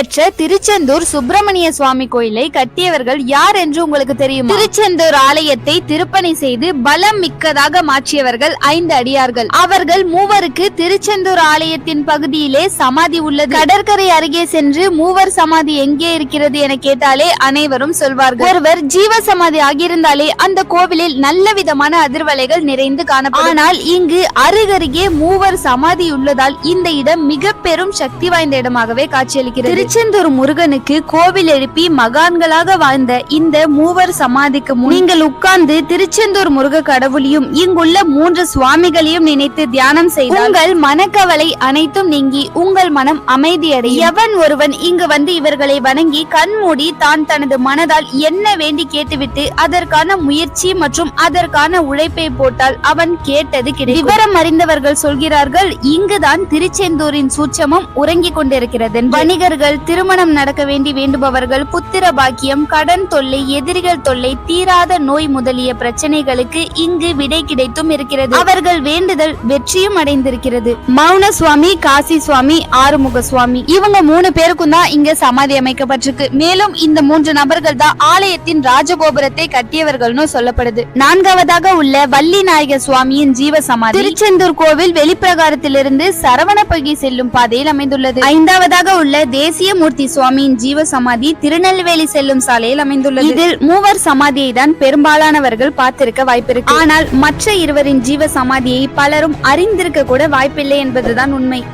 புகழ்பெற்ற திருச்செந்தூர் சுப்பிரமணிய சுவாமி கோயிலை கட்டியவர்கள் யார் என்று உங்களுக்கு தெரியும்? திருச்செந்தூர் ஆலயத்தை திருப்பணி செய்து பலம் மிக்கதாக மாற்றியவர்கள் ஐந்து அடியார்கள். அவர்கள் மூவருக்கு திருச்செந்தூர் ஆலயத்தின் பகுதியிலே சமாதி உள்ளது. கடற்கரை அருகே சென்று மூவர் சமாதி எங்கே இருக்கிறது என கேட்டாலே அனைவரும் சொல்வார்கள். ஒருவர் ஜீவ சமாதி ஆகியிருந்தாலே அந்த கோவிலில் நல்ல விதமான அதிர்வலைகள் நிறைந்து காணப்படும். ஆனால் இங்கு அருகருகே மூவர் சமாதி உள்ளதால் இந்த இடம் மிக பெரும் சக்தி வாய்ந்த இடமாகவே காட்சியளிக்கிறது. திருச்செந்தூர் முருகனுக்கு கோவில் எழுப்பி மகான்களாக வாழ்ந்த இந்த மூவர் சமாதிக்கு முன் நீங்கள் உட்கார்ந்து திருச்செந்தூர் முருக கடவுளையும் இங்குள்ள மூன்று சுவாமிகளையும் நினைத்து தியானம் செய்தால் உங்கள் மனக்கவலை அனைத்தும் நீங்கி உங்கள் மனம் அமைதியடையும். எவன் ஒருவன் இங்கு வந்து இவர்களை வணங்கி கண்மூடி தான் தனது மனதால் என்ன வேண்டி கேட்டுவிட்டு அதற்கான முயற்சி மற்றும் அதற்கான உழைப்பை போட்டால் அவன் கேட்டது கிடைக்கும். விவரம் அறிந்தவர்கள் சொல்கிறார்கள் இங்குதான் திருச்செந்தூரின் சூட்சமம் உறங்கிக் கொண்டிருக்கிறது. வணிகர்கள் திருமணம் நடக்க வேண்டி வேண்டுபவர்கள் புத்திர பாக்கியம் கடன் தொல்லை எதிரிகள் தொல்லை தீராத நோய் முதலிய பிரச்சனைகளுக்கு இங்கு விடை கிடைத்தும் இருக்கிறது. அவர்கள் வேண்டுதல் வெற்றியும் அடைந்திருக்கிறது. மௌன சுவாமி காசி சுவாமி ஆறுமுக சுவாமி இவங்க மூணு பேருக்கும் தான் இங்க சமாதி அமைக்கப்பட்டிருக்கு. மேலும் இந்த மூன்று நபர்கள் தான் ஆலயத்தின் ராஜகோபுரத்தை கட்டியவர்கள்னு சொல்லப்படுது. நான்காவதாக உள்ள வள்ளி நாயக சுவாமியின் ஜீவ சமாதி. திருச்செந்தூர் கோவில் வெளிப்பிரகாரத்திலிருந்து சரவணப்பகி செல்லும் பாதையில் அமைந்துள்ளது. ஐந்தாவதாக உள்ள தேசிய மூர்த்தி சுவாமியின் ஜீவ சமாதி திருநெல்வேலி செல்லும் சாலையில் அமைந்துள்ளது. இதில் மூவர் சமாதியை தான் பெரும்பாலானவர்கள் பார்த்திருக்க வாய்ப்பிருக்கு. ஆனால் மற்ற இருவரின் ஜீவ சமாதியை பலரும் அறிந்திருக்க கூட வாய்ப்பில்லை என்பதுதான் உண்மை.